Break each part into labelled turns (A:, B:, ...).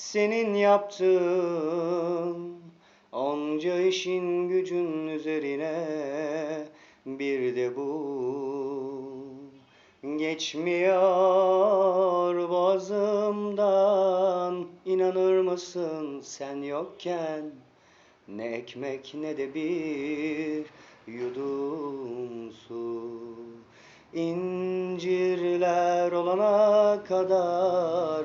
A: senin yaptığın Onca işin gücün üzerine bir de bu Geçmiyor boğazımdan. İnanır mısın sen yokken Ne ekmek ne de bir yudum su. İncirler olana kadar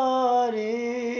A: रे